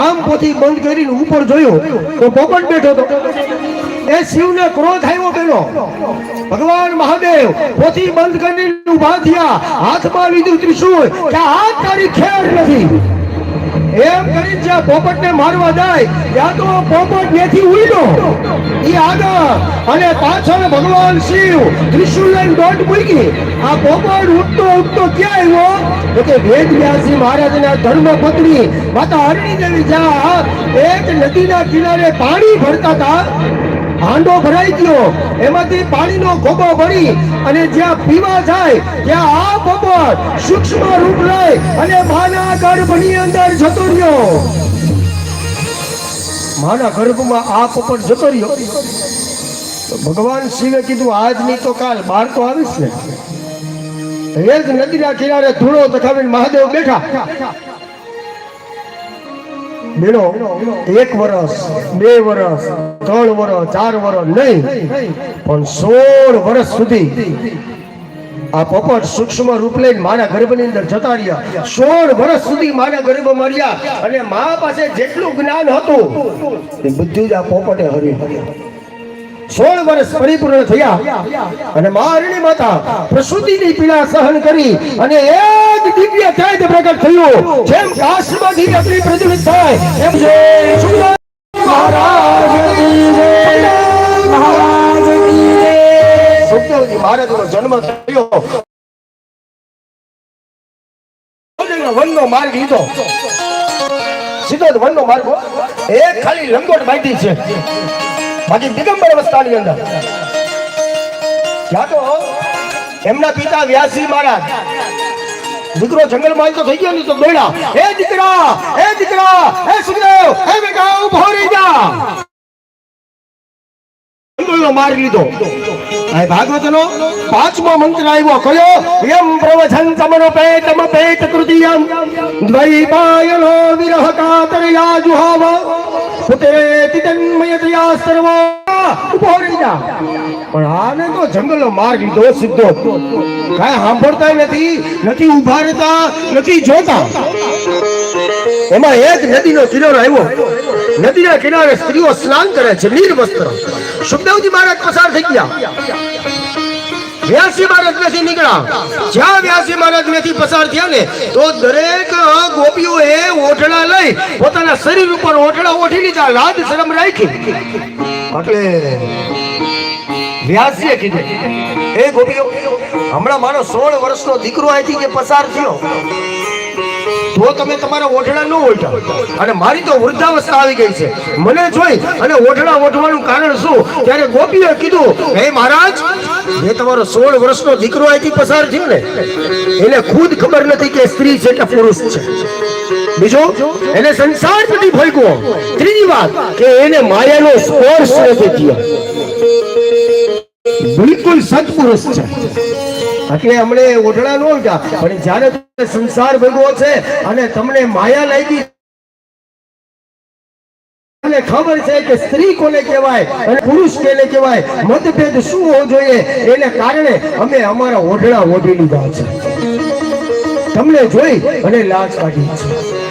આમ પોથી બંધ કરીને ઉપર જોયો, તો પોપટ બેઠો હતો. એ શિવને ક્રોધ આવ્યો પેલો ભગવાન મહાદેવ, પોથી બંધ કરીને ઊભા થયા. હાથમાં લીધું ત્રિશુળ. કે આ તારી ખેર નથી? એમ કરી જ્યાં પોપટને મારવા જાય, ત્યાં તો પોપટ બેથી આગળ અને પાછળ ભગવાન શિવ ત્રિશુલ લઈને દોટ મૂકી આ પોપટ ઉઠતો ઉઠતો ક્યાં આવ્યો? તો કે વેદ વ્યાસજી મહારાજના ધર્મપત્ની માતા હરણી દેવી જા એક નદીના કિનારે પાણી ભરતા હતા. હાંડો ભરાઈ ગયો. એમાંથી પાણીનો ગોબો ભરી અને જ્યાં પીવા જાય ત્યાં આ પોપટ સૂક્ષ્મ રૂપ લઈ અને માના ગર્ભની અંદર જતો રહ્યો. માના ગર્ભમાં આ પોપટ જતો રહ્યો. ભગવાન શિવે કીધું આજ નહીં તો કાલ બાર તો આવીશ ને એ જ નદીના કિનારે ધૂળો તખાવીને મહાદેવ બેઠા. મેળો એક વર્ષ બે વર્ષ ત્રણ વર્ષ ચાર વર્ષ નહીં, પણ સોળ વર્ષ સુધી આ પોપટ સૂક્ષ્મ રૂપ લઈને મારા ગર્ભની અંદર જતા રહ્યા. સોળ વર્ષ સુધી મારા ગર્ભમાં રહ્યા અને મા પાસે જેટલું જ્ઞાન હતું એ બધું જ આ પોપટે હર્યું સોળ વર્ષ પરિપૂર્ણ થયા. અને મારણી માતા પ્રસૂતિની પીડા સહન કરી અને એક દિવ્ય તેજ પ્રગટ થયું. જેમ કાશમાંથી અગ્નિ પ્રજ્વલિત થાય, એમ મહારાજનો જન્મ થયો. વનનો માર્ગ લીધો. વનનો માર્ગ. એક ખાલી લંગોટ બાંધી છે. બાકી દિગંબર અવસ્થાની અંદર. ત્યાં તો એમના પિતા વ્યાસજી મહારાજ. દીકરો જંગલમાં તો થઈ ગયો તો દોડ્યા હે દીકરા હે દીકરા, હે સુખદેવ, હે બેટા ઊભો રહી જા. જંગલનો લીધો. આ ભાગવતનો પાંચમો મંત્ર આવ્યો, કયો? યમ પ્રવચન તમનો પેતમ પેત તૃતીયમ દ્વૈપાયનો વિરહ કાતરયા જુહાવ પુત્રેતિ તન્મયતયા સર્વ ઊભો રહી જા પણ આને તો જંગલનો માર્ગ લીધો સીધો. કાંઈ સાંભળતા નથી નથી ઊભા રહેતા નથી જોતા. એમાં એક નદીનો કિનારો આવ્યો. નદીના કિનારે સ્ત્રીઓ સ્નાન કરે છે નિર્વસ્ત્ર સુખદેવજી મહારાજ પસાર થઈ ગયા. વ્યાસી મહારાજ મેથી નીકળ્યા. જ્યાં વ્યાસી મહારાજ મેથી પસાર થયા ને, તો દરેક ગોપીઓએ ઓઠડા લઈ પોતાના શરીર ઉપર ઓઠડા ઓઠી લીધા. લાજ શરમ રાખી. એટલે વ્યાસીએ કીધું. એ ગોપીઓ, હમણાં મારો સોળ વર્ષનો દીકરો અહીંથી કે પસાર થયો. તો તમે તમારા ઓઠડા ન ઓઢા, અને મારી તો વૃદ્ધાવસ્થા આવી ગઈ છે. મને જોઈ અને ઓઢણા ઓઢવાનું કારણ શું? ત્યારે ગોપીએ કીધું, હે મહારાજ એ તમારો સોળ વર્ષનો દીકરો અહીંથી પસાર થયો ને, એને ખુદ ખબર નથી કે સ્ત્રી છે કે પુરુષ છે. બીજો, એને સંસાર નથી ભોગવો ત્રીજી વાત કે એને માયાનો સ્પર્શ નથી થયો. બિલકુલ સત્પુરુષ છે. એટલે હમણે ઓઢણા નો ઉઠ્યા પણ તમે સંસાર ભગવો છે અને તમને માયા લાગી તમને ખબર છે કે સ્ત્રી કોને કહેવાય અને પુરુષ કોને કહેવાય, મતભેદ શું હોવો જોઈએ એને કારણે અમે અમારા ઓઢણા ઓઢી લીધા છે. તમને જોઈ અને લાજ કાઢી છે.